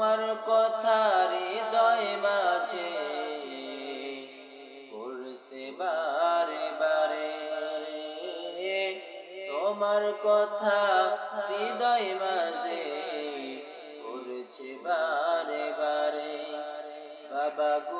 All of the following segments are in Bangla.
তোমার কথা হৃদয় মাঝে পড়ছে বারে বারে। তোমার কথা হৃদয় মাঝে করছে বারে বারে। বাবা গো বাবা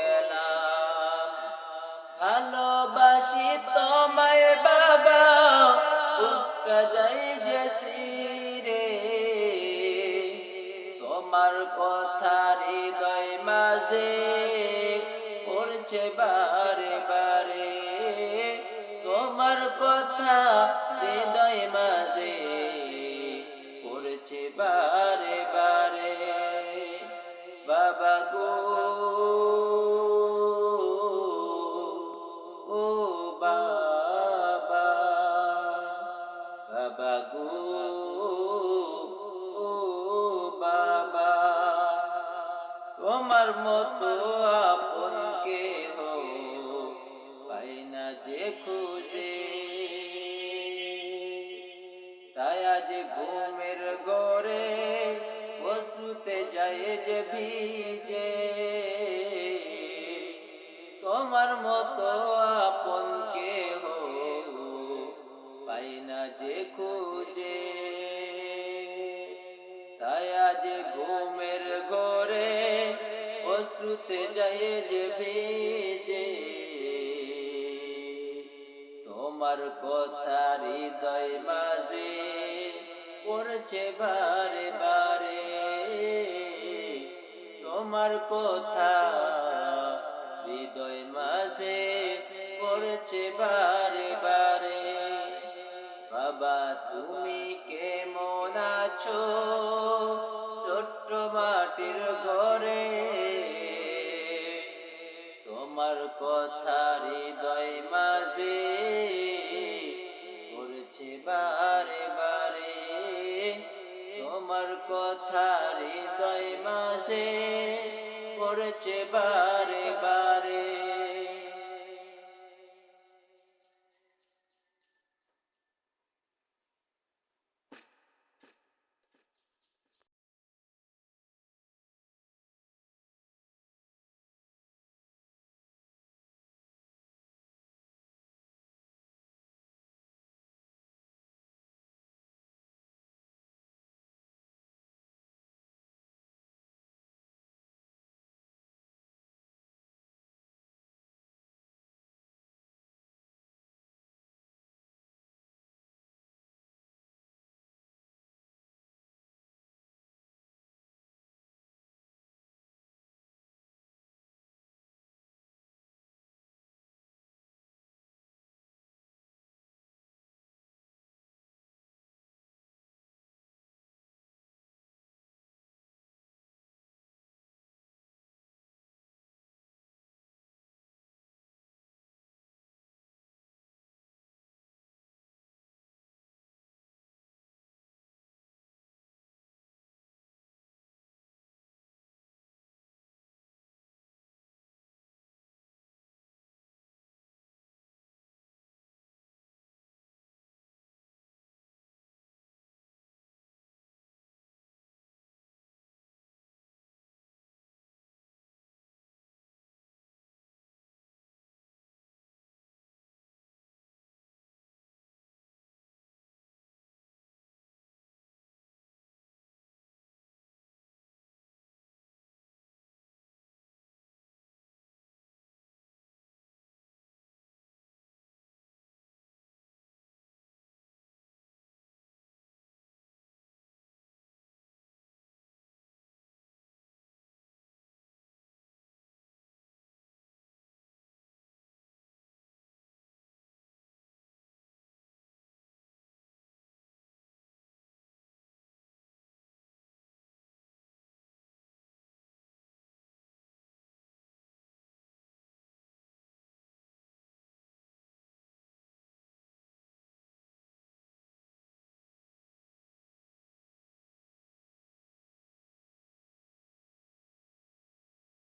ভালোবাসি তোমায় বাবা যাই যে সিরে তোমার কথা হৃদয় মাঝে পড়ছে বারে বারে। তোমার কথা হৃদয় মাঝে পড়ছে বারে তোমার মতো আপন কে হো পাই না যে খুঁজে তাই আজ ঘুমের গড়ে বস্তুতে যায় যে ভিজে। তোমার মতো আপন কে হো পাই না যে খুঁজে। তাই আজ গড়ে অশ্রুতে যায় যে ভিজে তোমার কথা হৃদয় মাঝে পড়ছে বারে বারে। তোমার কথা হৃদয় মাঝে পড়ছে বারে বারে। বাবা, তুমি কেমন আছো? ছোট্ট মাটির ঘরে তোমার কথা হৃদয় মাঝে পড়ছে বারে বারে।